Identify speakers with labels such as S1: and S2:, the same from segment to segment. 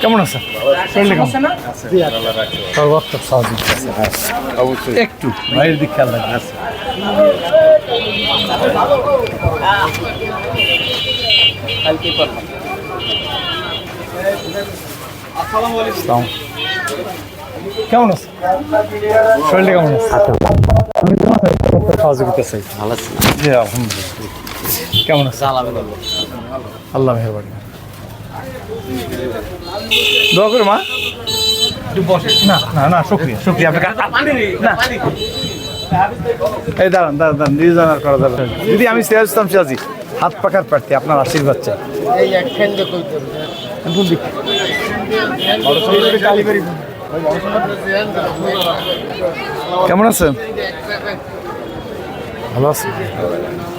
S1: কেমন আছে সর্বাত্মক সহযোগিতা আছে।
S2: অবশ্যই।
S1: একটু বাইরের দিক খেয়াল রাখবেন। আছে কেমন আছে শরীরটা কেমন আছে? আমি সহযোগিতা চাই
S3: ভালো আছে।
S1: জি আলহামদুলিল্লাহ। কেমন আছে আল্লাহ মেহরবানি। দোয়া করে মা। না না না শুক্রিয়া শুক্রিয়া না। এই দাঁড়ান দাঁড়ান দাঁড়ান নিজে জানার করা দাঁড়ান দিদি আমি সিরাজ ইসলাম সিরাজি হাত প্রার্থী আপনার আশীর্বাদ চাই। কেমন আছেন? ভালো আছেন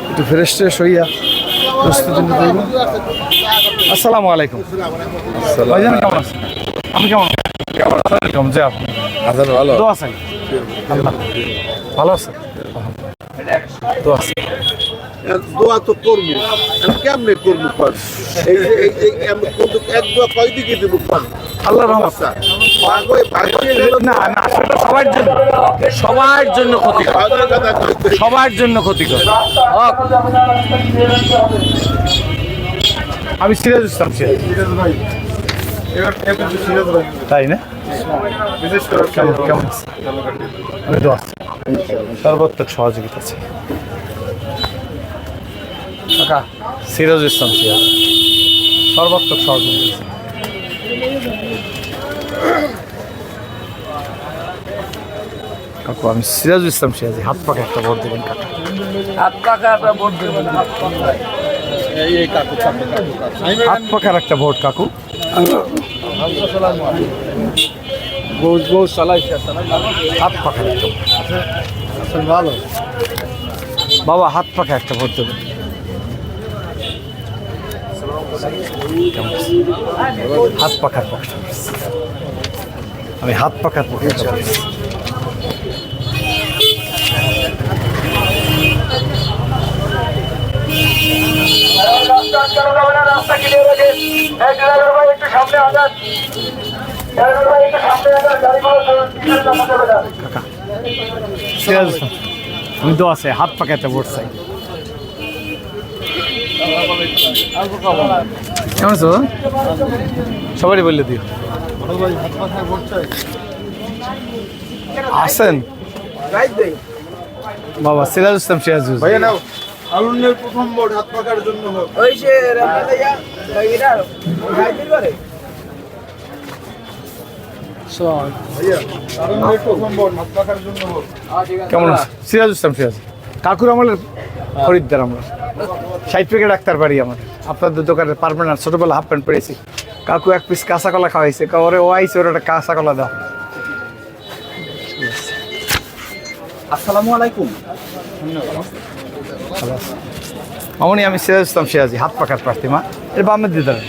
S1: একটু ফ্রেশ ট্রেশ হইয়া। প্রস্তুতি নিতে হইব। আসসালামু আলাইকুম ভাইজান কেমন আছেন আমি কেমন কেমন আছেন যে আপনি
S2: আছেন ভালো
S1: আছেন ভালো আছেন দোয়া
S2: তো করব কেমনে করব কর এই এক দোয়া কয় দেবো
S1: আল্লাহ রহমত সবার জন্য। সবার জন্য
S2: কইতে
S1: সবার জন্য ক্ষতিকর। আমি সিরাজ ইসলাম সিরাজ। তাই না? কেমন কেমন? আমি সহযোগিতা আছে কাকা, সিরাজ ইসলাম সিরাজ। সর্বাত্মক সহযোগিতা আছে কাকু আমি সিরাজুল ইসলাম সিরাজি হাত পাকে একটা ভোট দেবেন কাকা। হাত পাকার একটা ভোট কাকু। হাত পাখার একটা ভোট। ভালো। বাবা হাত পাখা একটা ভোট দেবেন? হাত পাখার পক্ষে। আমি হাত পাখার পক্ষে।
S4: রাস্তা ক্লিয়ার আছে এক ড্রাইভার ভাই একটু সামনে আগান ড্রাইভার ভাই একটু সামনে আগান গাড়িগুলো পিছনে চাপা যাবে না
S1: কাকা সিরাজ ইসলাম আমি তো আছে হাত পাকে একটা ভোট চাই। কেমন আছো? সবারই বললে দিও। আসেন। বাবা সিরাজ ইসলাম সিরাজ
S2: ভাইয়া নাও। আলুনের প্রথম বোর্ড হাত পাকার জন্য হোক।
S5: ওই সে
S1: কেমন আছে? সিরাজ ইসলাম সিরাজ কাকুর আমলের খরিদ্দার আমরা। ষাট প্যাকেট ডাক্তার বাড়ি আমাদের। আপনাদের দোকানে পারবেন না ছোটোবেলা হাফ প্যান্ট পেয়েছি কাকু এক পিস কাঁচা কলা খাওয়াইছে ওরে ও আইছে ওর একটা কাঁচা কলা দাও।
S5: আসসালামু আলাইকুম।
S1: মামনি আমি সিরাজ ইসলাম সিরাজি হাত পাকার প্রার্থী মা। এর বামের দিদার।